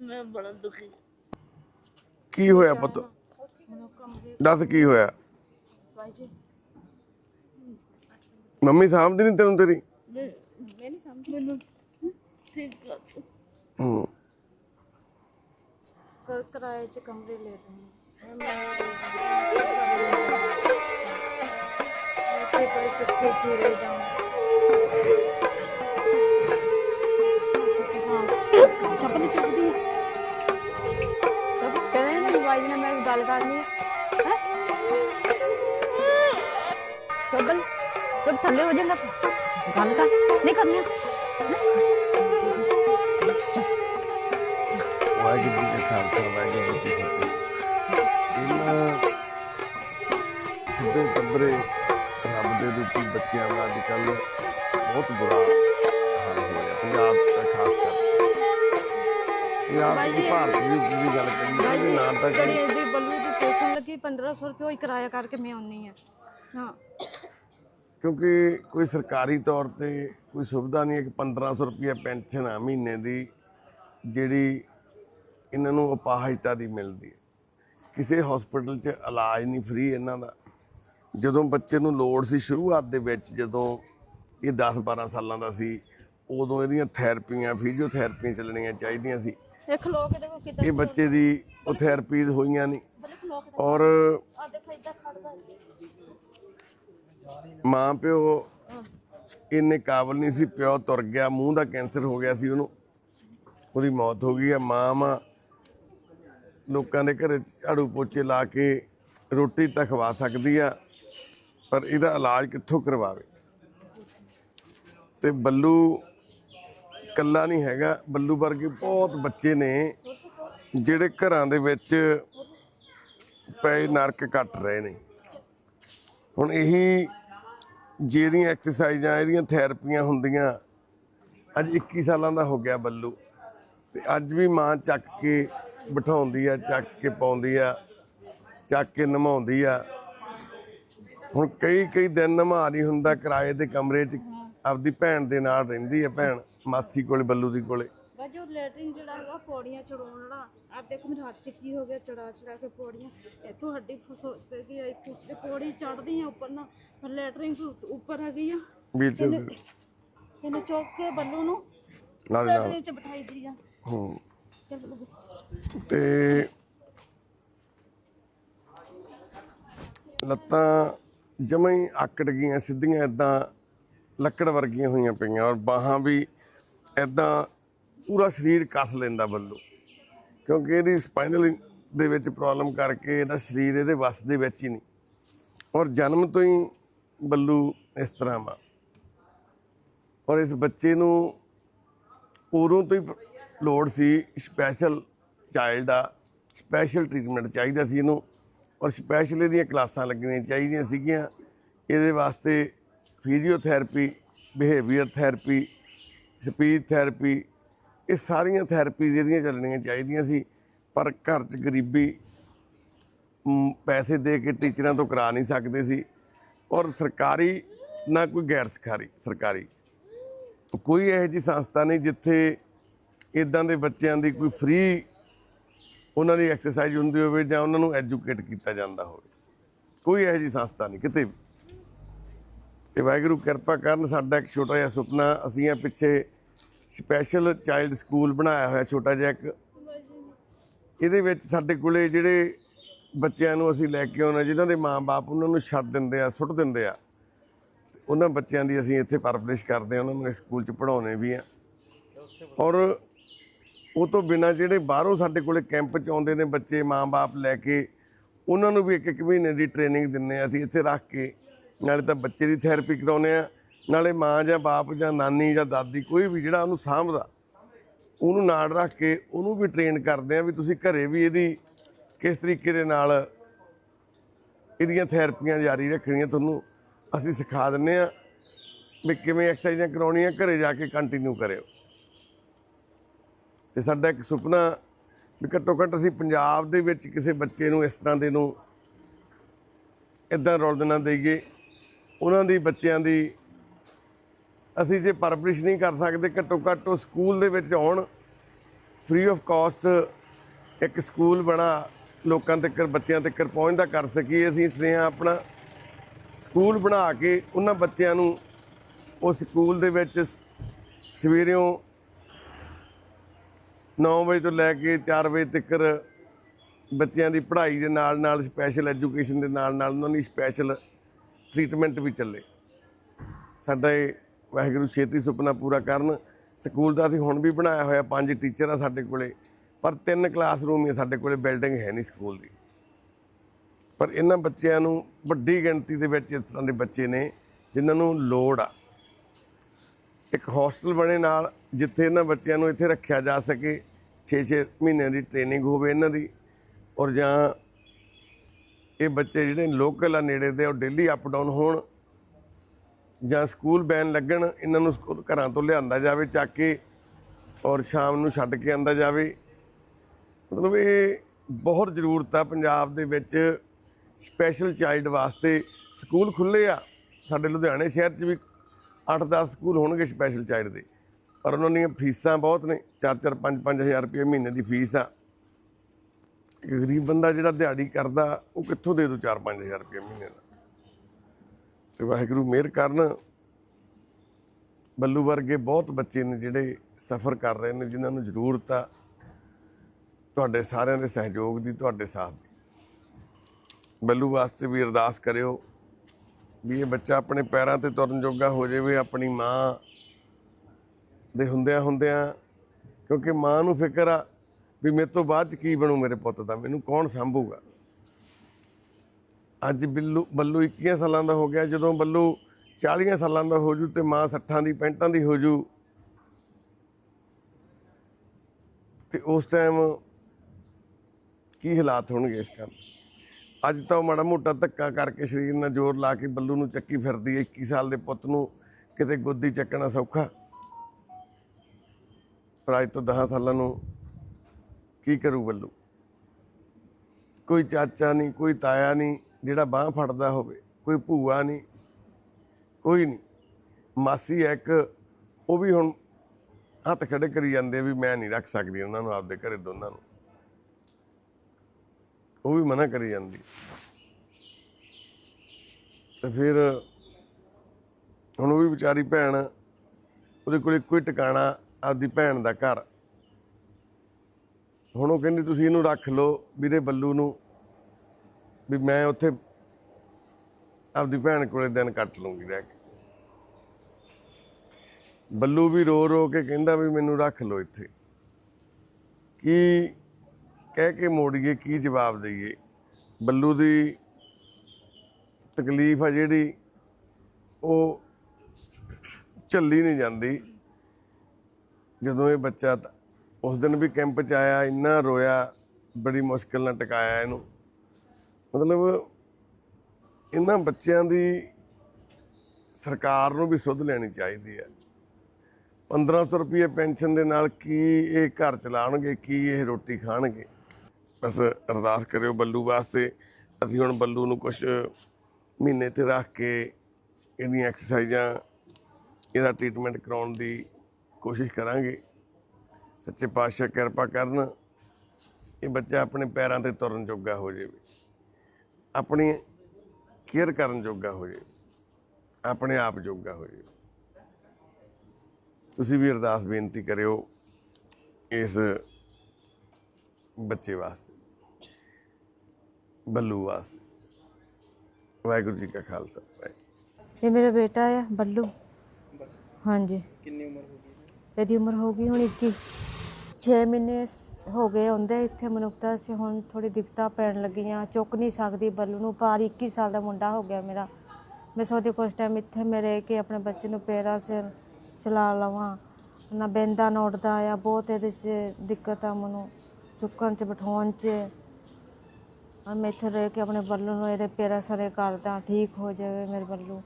ਮੈਂ ਬੜਾ ਦੁਖੀ। ਕੀ ਹੋਇਆ ਪੁੱਤ? ਦੱਸ ਕੀ ਹੋਇਆ? ਭਾਈ ਜੀ ਮੰਮੀ ਸਾਂਭਦੀ ਨਹੀਂ ਤੈਨੂੰ ਤੇਰੀ? ਮੈਂ ਮੈਂ ਨਹੀਂ ਸਮਝ ਮੈਨੂੰ ਠੀਕ ਕਰ। ਹੂੰ। ਕਿਰਾਏ 'ਚ ਕਮਰੇ ਲੈ ਦੂੰਗੀ ਮੈਂ ਇੱਥੇ ਬੜੇ ਚੁੱਕੇ ਚੂਰੇ ਜਾਉਂ ਚੱਪਲ ਚੁੱਕਦੀ। ਕਹਿੰਦੇ ਨਾਲ ਮੈਂ ਗੱਲ ਕਰਨੀ ਹੈ? ਹੈ ਚੱਪਲ ਥੱਲੇ ਹੋ ਜਾਏਗਾ ਗੱਲ ਕਰ ਨਹੀਂ ਕਰਨੀ ਵਾਹਿਗੁਰੂ ਜੀ ਕਾ ਖਾਲਸਾ, ਵਾਹਿਗੁਰੂ ਜੀ ਕੀ ਫਤਿਹ। ਇਹਨਾਂ ਸਿੱਧੇ ਟੱਬਰੇ ਰੱਬ ਦੇ ਰੂਪੀ ਬੱਚਿਆਂ ਦਾ ਅੱਜ ਕੱਲ ਬਹੁਤ ਬੁਰਾ ਹਾਲ ਹੋਇਆ, ਪੰਜਾਬ ਦਾ ਖਾਸ ਕਰ ਪੰਜਾਬ ਦੀ ਭਾਰਤ ਦੀ ਦੀ ਗੱਲ ਕਰੀਏ ਇਹਦੇ ਨਾਂ ਤੱਕ ਜਿਹੜੀ ਇਹਦੀ ਬੱਲੂ ਦੀ ਪੇਸ਼ਨ ਲੱਗੀ 1500 ਰੁਪਏ ਹੀ ਕਿਰਾਇਆ ਕਰਕੇ ਮੈਂ ਆਉਣੀ ਆ ਹਾਂ। ਕਿਉਂਕਿ ਕੋਈ ਸਰਕਾਰੀ ਤੌਰ ਤੇ ਕੋਈ ਸੁਵਿਧਾ ਨਹੀਂ ਹੈ ਕਿ 1500 ਰੁਪਏ ਪੈਨਸ਼ਨ ਆ ਮਹੀਨੇ ਦੀ ਜਿਹੜੀ ਇਹਨਾਂ ਨੂੰ ਅਪਾਹਜਤਾ ਦੀ ਮਿਲਦੀ ਹੈ। ਕਿਸੇ ਹਸਪੀਟਲ 'ਚ ਇਲਾਜ ਨਹੀਂ ਫ੍ਰੀ ਇਹਨਾਂ ਦਾ। ਜਦੋਂ ਬੱਚੇ ਨੂੰ ਲੋੜ ਸੀ ਸ਼ੁਰੂਆਤ ਦੇ ਵਿੱਚ ਜਦੋਂ ਇਹ 10 12 ਸਾਲਾਂ ਦਾ ਸੀ ਉਦੋਂ ਇਹਦੀਆਂ ਥੈਰੇਪੀਆਂ ਫਿਜ਼ੀਓਥੈਰੇਪੀਆਂ ਚੱਲਣੀਆਂ ਚਾਹੀਦੀਆਂ ਸੀ। ਇਹ ਖਲੋ ਕੇ ਦੇਖੋ ਕਿਦਾਂ ਇਹ ਬੱਚੇ ਦੀ ਉਹ ਥੈਰੇਪੀ ਹੋਈਆਂ ਨਹੀਂ ਔਰ ਆ ਦੇਖੋ ਇਦਾਂ ਖੜਦਾ ਮਾਂ ਪਿਓ ਇੰਨੇ ਕਾਬਲ ਨਹੀਂ ਸੀ ਪਿਓ ਤੁਰ ਗਿਆ ਮੂੰਹ ਦਾ ਕੈਂਸਰ ਹੋ ਗਿਆ ਸੀ ਉਹਨੂੰ। ਉਹਦੀ ਮੌਤ ਹੋ ਗਈ ਆ ਮਾਂ ਮਾਂ ਲੋਕਾਂ ਦੇ ਘਰੇ ਝਾੜੂ ਪੋਚੇ ਲਾ ਕੇ ਰੋਟੀ ਤਾਂ ਖਵਾ ਸਕਦੀ ਆ ਪਰ ਇਹਦਾ ਇਲਾਜ ਕਿੱਥੋਂ ਕਰਵਾਵੇ? ਤੇ ਬੱਲੂ ਕੱਲਾ ਨਹੀਂ ਹੈਗਾ, ਬੱਲੂ ਵਰਗੇ ਬਹੁਤ ਬੱਚੇ ਨੇ, ਜਿਹੜੇ ਘਰਾਂ ਦੇ ਵਿੱਚ ਪਏ ਨਰਕ ਕੱਟ ਰਹੇ ਨੇ। ਹੁਣ ਇਹੀ ਜਿਹੜੀਆਂ ਐਕਸਰਸਾਈਜ਼ਾਂ, ਇਹਦੀਆਂ ਥੈਰੇਪੀਆਂ ਹੁੰਦੀਆਂ, ਅੱਜ 21 ਸਾਲਾਂ ਦਾ ਹੋ ਗਿਆ ਬੱਲੂ। ਤੇ ਅੱਜ ਵੀ ਮਾਂ ਚੱਕ ਕੇ ਬਿਠਾਉਂਦੀ ਆ, ਚੱਕ ਕੇ ਪਾਉਂਦੀ ਆ, ਚੱਕ ਕੇ ਨਮਾਉਂਦੀ ਆ। ਹੁਣ ਕਈ ਕਈ ਦਿਨ ਨਮਾ ਨਹੀਂ ਹੁੰਦਾ, ਕਿਰਾਏ ਦੇ ਕਮਰੇ 'ਚ ਆਪਦੀ ਭੈਣ ਦੇ ਨਾਲ ਰਹਿੰਦੀ ਆ ਭੈਣ। ਮਾਸੀ ਕੋਲੇ ਬੱਲੂ ਦੀ ਕੋਲੇ। ਬਾਜੀ ਉਹ ਲੈਟਰਿੰਗ ਜਿਹੜਾ ਹੈਗਾ ਪੌੜੀਆਂ ਚੜਾਉਣ ਵਾਲਾ। ਆ ਦੇਖੋ ਮੇਰੇ ਹੱਥ 'ਚ ਕੀ ਹੋ ਗਿਆ ਚੜਾ ਚੜਾ ਕੇ ਪੌੜੀਆਂ। ਇੱਥੋਂ ਹੱਡੀ ਫਸੋ ਗਈ ਆ, ਇੱਥੋਂ ਤੇ ਪੌੜੀ ਚੜਦੀ ਆ ਉੱਪਰ ਨਾ ਪਰ ਲੈਟਰਿੰਗ ਉੱਪਰ ਆ ਗਈ ਆ। ਵੀਰ ਇਹਨੇ ਚੌਕ ਕੇ ਬੱਲੂ ਨੂੰ ਨਾਲ ਨਾਲ। ਲੈਟਰਿੰਗ 'ਚ ਬਿਠਾਈ ਦੀ ਆ। ਹੂੰ। ਚੱਲ ਬੱਲੂ ਤੇ ਲੱਤਾਂ ਜਮਾਂ ਹੀ ਆਕੜ ਗਈਆਂ ਸਿੱਧੀਆਂ ਇਦਾਂ ਲੱਕੜ ਵਰਗੀਆਂ ਹੋਈਆਂ ਪਈਆਂ। ਔਰ ਬਾਹਾਂ ਵੀ ਇਦਾਂ ਪੂਰਾ ਸਰੀਰ ਕੱਸ ਲੈਂਦਾ ਬੱਲੂ। ਕਿਉਂਕਿ ਇਹਦੀ ਸਪਾਈਨਲ ਦੇ ਵਿੱਚ ਪ੍ਰੋਬਲਮ ਕਰਕੇ ਇਹਦਾ ਸਰੀਰ ਇਹਦੇ ਵੱਸ ਦੇ ਵਿੱਚ ਹੀ ਨਹੀਂ। ਔਰ ਜਨਮ ਤੋਂ ਹੀ ਬੱਲੂ ਇਸ ਤਰ੍ਹਾਂ ਵਾ। ਔਰ ਇਸ ਬੱਚੇ ਨੂੰ ਉਦੋਂ ਤੋਂ ਹੀ ਲੋੜ ਸੀ ਸਪੈਸ਼ਲ ਚਾਈਲਡ ਆ ਸਪੈਸ਼ਲ ਟ੍ਰੀਟਮੈਂਟ ਚਾਹੀਦਾ ਸੀ ਇਹਨੂੰ। ਔਰ ਸਪੈਸ਼ਲ ਇਹਦੀਆਂ ਕਲਾਸਾਂ ਲੱਗਣੀਆਂ ਚਾਹੀਦੀਆਂ ਸੀਗੀਆਂ। ਇਹਦੇ ਵਾਸਤੇ physiotherapy behaviour therapy speech therapy, ਇਹ ਸਾਰੀਆਂ ਥੈਰੇਪੀਜ਼ ਇਹਦੀਆਂ ਚੱਲਣੀਆਂ ਚਾਹੀਦੀਆਂ ਸੀ, ਪਰ ਘਰ 'ਚ ਗਰੀਬੀ ਪੈਸੇ ਦੇ ਕੇ ਟੀਚਰਾਂ ਤੋਂ ਕਰਾ ਨਹੀਂ ਸਕਦੇ ਸੀ, ਔਰ ਸਰਕਾਰੀ ਨਾ ਕੋਈ ਗੈਰ ਸਰਕਾਰੀ ਸਰਕਾਰੀ। ਕੋਈ ਇਹੋ ਜਿਹੀ ਸੰਸਥਾ ਨਹੀਂ ਜਿੱਥੇ ਇਦਾਂ ਦੇ ਬੱਚਿਆਂ ਦੀ ਕੋਈ ਫ੍ਰੀ ਉਹਨਾਂ ਦੀ ਐਕਸਰਸਾਈਜ਼ ਹੁੰਦੀ ਹੋਵੇ ਜਾਂ ਉਹਨਾਂ ਨੂੰ ਐਜੂਕੇਟ ਕੀਤਾ ਜਾਂਦਾ ਹੋਵੇ। ਕੋਈ ਇਹੋ ਜਿਹੀ ਸੰਸਥਾ ਨਹੀਂ, ਕਿਤੇ ਵੀ। ਤੇ ਵਾਹਿਗੁਰੂ ਕਿਰਪਾ ਕਰਨ ਸਾਡਾ ਇੱਕ ਛੋਟਾ ਜਿਹਾ ਸੁਪਨਾ, ਅਸੀਂ ਆ ਪਿੱਛੇ ਸਪੈਸ਼ਲ ਚਾਈਲਡ ਸਕੂਲ ਬਣਾਇਆ ਹੋਇਆ ਛੋਟਾ ਜਿਹਾ ਇੱਕ। ਇਹਦੇ ਵਿੱਚ ਸਾਡੇ ਕੋਲੇ ਜਿਹੜੇ ਬੱਚਿਆਂ ਨੂੰ ਅਸੀਂ ਲੈ ਕੇ ਆਉਣਾ ਜਿਨ੍ਹਾਂ ਦੇ ਮਾਪੇ ਉਹਨਾਂ ਨੂੰ ਛੱਡ ਦਿੰਦੇ ਆ, ਸੁੱਟ ਦਿੰਦੇ ਆ, ਤੇ ਉਹਨਾਂ ਬੱਚਿਆਂ ਦੀ ਅਸੀਂ ਇੱਥੇ ਪਰਵਰਿਸ਼ ਕਰਦੇ ਆ ਉਹਨਾਂ ਨੂੰ ਇਸ ਸਕੂਲ 'ਚ ਪੜ੍ਹਾਉਣੇ ਵੀ ਆ ਔਰ ਉਹ ਤੋਂ ਬਿਨਾ ਜਿਹੜੇ ਬਾਹਰੋਂ ਸਾਡੇ ਕੋਲੇ ਕੈਂਪ 'ਚ ਆਉਂਦੇ ਨੇ ਬੱਚੇ, ਮਾਂ-ਬਾਪ ਲੈ ਕੇ, ਉਹਨਾਂ ਨੂੰ ਵੀ ਇੱਕ ਇੱਕ ਮਹੀਨੇ ਦੀ ਟ੍ਰੇਨਿੰਗ ਦਿੰਨੇ ਆ ਅਸੀਂ ਇੱਥੇ ਰੱਖ ਕੇ। ਨਾਲੇ ਤਾਂ ਬੱਚੇ ਦੀ ਥੈਰੇਪੀ ਕਰਾਉਨੇ ਆ। ਨਾਲੇ ਮਾਂ ਜਾਂ ਬਾਪ ਜਾਂ ਨਾਨੀ ਜਾਂ ਦਾਦੀ ਕੋਈ ਵੀ ਜਿਹੜਾ ਉਹਨੂੰ ਸਾਂਭਦਾ, ਉਹਨੂੰ ਨਾਲ ਰੱਖ ਕੇ ਉਹਨੂੰ ਵੀ ਟ੍ਰੇਨ ਕਰਦੇ ਆ ਵੀ ਤੁਸੀਂ ਘਰੇ ਵੀ ਇਹਦੀ ਕਿਸ ਤਰੀਕੇ ਦੇ ਨਾਲ ਇਹਦੀਆਂ ਥੈਰੇਪੀਆਂ ਜਾਰੀ ਰੱਖਣੀਆਂ ਤੁਹਾਨੂੰ ਅਸੀਂ ਸਿਖਾ ਦਿੰਨੇ ਆ ਵੀ ਕਿਵੇਂ ਐਕਸਰਸਾਈਜ਼ਾਂ ਕਰਾਉਣੀਆਂ, ਘਰੇ ਜਾ ਕੇ ਕੰਟੀਨਿਊ ਕਰਿਓ। ਤੇ ਸਾਡਾ ਇੱਕ ਸੁਪਨਾ ਵੀ ਘੱਟੋ ਘੱਟ ਅਸੀਂ ਪੰਜਾਬ ਦੇ ਵਿੱਚ ਕਿਸੇ ਬੱਚੇ ਨੂੰ ਇਸ ਤਰ੍ਹਾਂ ਦੇ ਨੂੰ ਇਦਾਂ ਰੋਲ ਦੇਣਾ ਦੇਈਏ। ਉਹਨਾਂ ਦੀ ਬੱਚਿਆਂ ਦੀ ਅਸੀਂ ਜੇ ਪਰਵਰਿਸ਼ ਨਹੀਂ ਕਰ ਸਕਦੇ, ਘੱਟੋ ਘੱਟ ਉਹ ਸਕੂਲ ਦੇ ਵਿੱਚ ਆਉਣ। ਫ੍ਰੀ ਆਫ ਕਾਸਟ ਇੱਕ ਸਕੂਲ ਬਣਾ, ਲੋਕਾਂ ਤੱਕ ਬੱਚਿਆਂ ਤੱਕ ਪਹੁੰਚਦਾ ਕਰ ਸਕੀਏ। ਅਸੀਂ ਸਨੇਹਾ ਆਪਣਾ ਸਕੂਲ ਬਣਾ ਕੇ ਉਹਨਾਂ ਬੱਚਿਆਂ ਨੂੰ ਉਹ ਸਕੂਲ ਦੇ ਵਿੱਚ ਸ- ਸਵੇਰਿਓਂ 9 ਵਜੇ ਤੋਂ ਲੈ ਕੇ 4 ਵਜੇ ਤੱਕ ਬੱਚਿਆਂ ਦੀ ਪੜ੍ਹਾਈ ਦੇ ਨਾਲ ਨਾਲ ਸਪੈਸ਼ਲ ਐਜੂਕੇਸ਼ਨ ਦੇ ਨਾਲ ਨਾਲ ਉਹਨਾਂ ਦੀ ਸਪੈਸ਼ਲ ਟ੍ਰੀਟਮੈਂਟ ਵੀ ਚੱਲੇ। ਸਾਡਾ ਇਹ ਵਾਹਿਗੁਰੂ ਛੇਤੀ ਸੁਪਨਾ ਪੂਰਾ ਕਰਨ। ਸਕੂਲ ਦਾ ਅਸੀਂ ਹੁਣ ਵੀ ਬਣਾਇਆ ਹੋਇਆ, ਪੰਜ ਟੀਚਰ ਆ ਸਾਡੇ ਕੋਲੇ। ਪਰ ਤਿੰਨ ਕਲਾਸਰੂਮ ਹੀ ਸਾਡੇ ਕੋਲੇ, ਬਿਲਡਿੰਗ ਹੈ ਨਹੀਂ ਸਕੂਲ ਦੀ। ਪਰ ਇਹਨਾਂ ਬੱਚਿਆਂ ਨੂੰ ਵੱਡੀ ਗਿਣਤੀ ਦੇ ਵਿੱਚ ਇਸ ਤਰ੍ਹਾਂ ਦੇ ਬੱਚੇ ਨੇ, ਜਿਨ੍ਹਾਂ ਨੂੰ ਲੋੜ ਆ। ਇੱਕ ਹੋਸਟਲ ਬਣੇ ਨਾਲ, ਜਿੱਥੇ ਇਹਨਾਂ ਬੱਚਿਆਂ ਨੂੰ ਇੱਥੇ ਰੱਖਿਆ ਜਾ ਸਕੇ। 6-6 ਮਹੀਨਿਆਂ ਦੀ ਟ੍ਰੇਨਿੰਗ ਹੋਵੇ ਇਹਨਾਂ ਦੀ, ਔਰ ਜਾਂ ਇਹ ਬੱਚੇ ਜਿਹੜੇ ਲੋਕਲ ਆ ਨੇੜੇ ਦੇ, ਉਹ ਡੇਲੀ ਅਪ ਡਾਊਨ ਹੋਣ ਜਾਂ ਸਕੂਲ ਬੈਨ ਲੱਗਣ, ਇਹਨਾਂ ਨੂੰ ਸਕੂ- ਘਰਾਂ ਤੋਂ ਲਿਆਂਦਾ ਜਾਵੇ, ਚੱਕ ਕੇ ਔਰ ਸ਼ਾਮ ਨੂੰ ਛੱਡ ਕੇ ਆਂਦਾ ਜਾਵੇ। ਮਤਲਬ ਇਹ ਬਹੁਤ ਜ਼ਰੂਰਤ ਆ ਪੰਜਾਬ ਦੇ ਵਿੱਚ ਸਪੈਸ਼ਲ ਚਾਈਲਡ ਵਾਸਤੇ। ਸਕੂਲ ਖੁੱਲੇ ਆ। ਸਾਡੇ ਲੁਧਿਆਣੇ ਸ਼ਹਿਰ 'ਚ ਵੀ 8-10 ਸਕੂਲ ਹੋਣਗੇ ਸਪੈਸ਼ਲ ਚਾਈਲਡ ਦੇ। ਪਰ ਉਹਨਾਂ ਦੀਆਂ ਫੀਸਾਂ ਬਹੁਤ ਨੇ 4-4 5-5 ਹਜ਼ਾਰ ਰੁਪਏ ਮਹੀਨੇ ਦੀ ਫੀਸ ਆ। ਗਰੀਬ ਬੰਦਾ ਜਿਹੜਾ ਦਿਹਾੜੀ ਕਰਦਾ, ਉਹ ਕਿੱਥੋਂ ਦੇ ਦੂ 4-5 ਹਜ਼ਾਰ ਰੁਪਏ ਮਹੀਨੇ ਦਾ? ਤੇ ਵਾਹਿਗੁਰੂ ਮਿਹਰ ਕਰਨ। ਬੱਲੂ ਵਰਗੇ ਬਹੁਤ ਬੱਚੇ ਨੇ ਜਿਹੜੇ ਸਫ਼ਰ ਕਰ ਰਹੇ ਨੇ, ਜਿਨ੍ਹਾਂ ਨੂੰ ਜ਼ਰੂਰਤ ਆ ਤੁਹਾਡੇ ਸਾਰਿਆਂ ਦੇ ਸਹਿਯੋਗ ਦੀ, ਤੁਹਾਡੇ ਸਾਥ ਦੀ। ਬੱਲੂ ਵਾਸਤੇ ਵੀ ਅਰਦਾਸ ਕਰਿਓ ਵੀ ਇਹ ਬੱਚਾ ਆਪਣੇ ਪੈਰਾਂ ਤੇ ਤੁਰਨ ਜੋਗਾ ਹੋ ਜਾਵੇ, ਆਪਣੀ ਮਾਂ ਦੇ ਹੁੰਦਿਆਂ ਹੁੰਦਿਆਂ ਕਿਉਂਕਿ ਮਾਂ ਨੂੰ ਫਿਕਰ ਆ ਵੀ ਮੇਰੇ ਤੋਂ ਬਾਅਦ ਚ ਕੀ ਬਣੂ ਮੇਰੇ ਪੁੱਤ ਦਾ? ਮੈਨੂੰ ਕੌਣ ਸੰਭੂਗਾ? ਅੱਜ ਬਿੱਲੂ, ਬੱਲੂ 21 ਸਾਲਾਂ ਦਾ ਹੋ ਗਿਆ। ਜਦੋਂ ਬੱਲੂ 40 ਸਾਲਾਂ ਦਾ ਹੋ ਜੂ ਤੇ ਮਾਂ 60 ਦੀ 65 ਦੀ ਹੋ ਜੂ ਤੇ ਉਸ ਟਾਈਮ ਕੀ ਹਾਲਾਤ ਹੋਣਗੇ ਇਸ ਕੰਮ? ਅੱਜ ਤਾਂ ਉਹ ਮਾੜਾ ਮੋਟਾ ਧੱਕਾ ਕਰਕੇ ਸਰੀਰ ਨਾਲ ਜ਼ੋਰ ਲਾ ਕੇ ਬੱਲੂ ਨੂੰ ਚੱਕੀ ਫਿਰਦੀ ਹੈ। 21 ਸਾਲ ਦੇ ਪੁੱਤ ਨੂੰ ਕਿਤੇ ਗੋਦੀ ਚੱਕਣਾ ਸੌਖਾ। ਪਰ ਅੱਜ ਤੋਂ 10 ਸਾਲਾਂ ਨੂੰ ਕੀ ਕਰੂ ਬੱਲੂ? ਕੋਈ ਚਾਚਾ ਨਹੀਂ, ਕੋਈ ਤਾਇਆ ਨਹੀਂ, ਜਿਹੜਾ ਬਾਹ ਫੜਦਾ ਹੋਵੇ, ਕੋਈ ਭੂਆ ਨਹੀਂ, ਕੋਈ ਨਹੀਂ। ਮਾਸੀ ਹੈ ਇੱਕ, ਉਹ ਵੀ ਹੁਣ ਹੱਥ ਖੜੇ ਕਰੀ ਜਾਂਦੇ ਵੀ ਮੈਂ ਨਹੀਂ ਰੱਖ ਸਕਦੀ ਉਹਨਾਂ ਨੂੰ, ਆਪਦੇ ਘਰੇ ਦੋਨਾਂ ਨੂੰ। ਉਹ ਵੀ ਮਨਾ ਕਰੀ ਜਾਂਦੀ। ਤੇ ਫਿਰ ਹੁਣ ਉਹ ਵੀ ਵਿਚਾਰੀ ਭੈਣ, ਉਹਦੇ ਕੋਲ ਇੱਕੋ ਹੀ ਟਿਕਾਣਾ ਆਪਦੀ ਭੈਣ ਦਾ ਘਰ। ਹੁਣ ਉਹ ਕਹਿੰਦੀ, ਤੁਸੀਂ ਇਹਨੂੰ ਰੱਖ ਲਓ ਵੀਰੇ ਬੱਲੂ ਨੂੰ, ਵੀ ਮੈਂ ਉੱਥੇ ਆਪਦੀ ਭੈਣ ਕੋਲੇ ਦਿਨ ਕੱਟ ਲੂੰਗੀ ਰਹਿ ਕੇ। ਬੱਲੂ ਵੀ ਰੋ ਰੋ ਕੇ ਕਹਿੰਦਾ ਵੀ ਮੈਨੂੰ ਰੱਖ ਲਓ ਇੱਥੇ। ਕੀ ਕਹਿ ਕੇ ਮੋੜੀਏ, ਕੀ ਜਵਾਬ ਦਈਏ? ਬੱਲੂ ਦੀ ਤਕਲੀਫ ਆ ਜਿਹੜੀ ਉਹ ਝੱਲੀ ਨਹੀਂ ਜਾਂਦੀ। ਜਦੋਂ ਇਹ ਬੱਚਾ ਉਸ ਦਿਨ ਵੀ ਕੈਂਪ 'ਚ ਆਇਆ, ਇੰਨਾ ਰੋਇਆ, ਬੜੀ ਮੁਸ਼ਕਿਲ ਨਾਲ ਟਿਕਾਇਆ ਇਹਨੂੰ। ਮਤਲਬ ਇਹਨਾਂ ਬੱਚਿਆਂ ਦੀ ਸਰਕਾਰ ਨੂੰ ਵੀ ਸੁੱਧ ਲੈਣੀ ਚਾਹੀਦੀ ਹੈ। 1500 ਰੁਪਏ ਪੈਨਸ਼ਨ ਦੇ ਨਾਲ ਕੀ ਇਹ ਘਰ ਚਲਾਉਣਗੇ, ਕੀ ਇਹ ਰੋਟੀ ਖਾਣਗੇ? ਬਸ ਅਰਦਾਸ ਕਰਿਓ ਬੱਲੂ ਵਾਸਤੇ। ਅਸੀਂ ਹੁਣ ਬੱਲੂ ਨੂੰ ਕੁਝ ਮਹੀਨੇ ਤੇ ਰੱਖ ਕੇ ਇਹਦੀਆਂ ਐਕਸਰਸਾਈਜ਼ਾਂ ਇਹਦਾ ਟ੍ਰੀਟਮੈਂਟ ਕਰਾਉਣ ਦੀ ਕੋਸ਼ਿਸ਼ ਕਰਾਂਗੇ। ਸੱਚੇ ਪਾਤਸ਼ਾਹ ਕਿਰਪਾ ਕਰਨ ਇਹ ਬੱਚਾ ਆਪਣੇ ਪੈਰਾਂ ਤੇ ਤੁਰਨ ਜੋਗਾ ਹੋ ਜਾਵੇ। ਆਪਣੀ ਕੇਅਰ ਕਰਨ ਜੋਗਾ ਹੋ ਜਾਵੇ। ਆਪਣੇ ਆਪ ਜੋਗਾ ਹੋ ਜਾਵੇ। ਤੁਸੀਂ ਵੀ ਅਰਦਾਸ ਬੇਨਤੀ ਕਰਿਓ ਇਸ ਬੱਚੇ ਵਾਸਤੇ ਬੱਲੂ ਵਾਸਤੇ। ਵਾਹਿਗੁਰੂ ਜੀ ਕਾ ਖਾਲਸਾ ਵਾਹਿਗੁਰੂ। ਇਹ ਮੇਰਾ ਬੇਟਾ ਆ ਬੱਲੂ। ਹਾਂਜੀ। ਕਿੰਨੀ ਉਮਰ ਹੋ ਗਈ? ਇਹਦੀ ਉਮਰ ਹੋ ਗਈ ਹੁਣ 21 6 ਮਹੀਨੇ ਸ- ਹੋ ਗਏ ਹੁੰਦੇ ਇੱਥੇ ਮਨੁੱਖਤਾ ਸੀ ਹੁਣ ਥੋੜੀ ਦਿੱਕਤਾਂ ਪੈਣ ਲੱਗੀਆਂ, ਚੁੱਕ ਨਹੀਂ ਸਕਦੀ ਬੱਲੂ ਨੂੰ ਪਾਰ 21 ਸਾਲ ਦਾ ਮੁੰਡਾ ਹੋ ਗਿਆ ਮੇਰਾ। ਮੈਂ ਸੋਚਦੀ ਕੁਛ ਟਾਈਮ ਇੱਥੇ ਮੈਂ ਰਹਿ ਕੇ ਆਪਣੇ ਬੱਚੇ ਨੂੰ ਪੈਰਾਂ 'ਚ ਚਲਾ ਲਵਾਂ। ਨਾ ਬੈਂਦਾ ਨਾ ਉੱਠਦਾ, ਆ ਬਹੁਤ ਇਹਦੇ 'ਚ ਦਿੱਕਤ ਆ ਮੈਨੂੰ, ਚੁੱਕਣ 'ਚ, ਬਿਠਾਉਣ 'ਚ। ਔਰ ਮੈਂ ਇੱਥੇ ਰਹਿ ਕੇ ਆਪਣੇ ਬੱਲੂ ਨੂੰ ਇਹਦੇ ਪੈਰਾਂ ਸਰੇ ਕਰਦਾ, ਠੀਕ ਹੋ ਜਾਵੇ ਮੇਰੇ ਬੱਲੂ।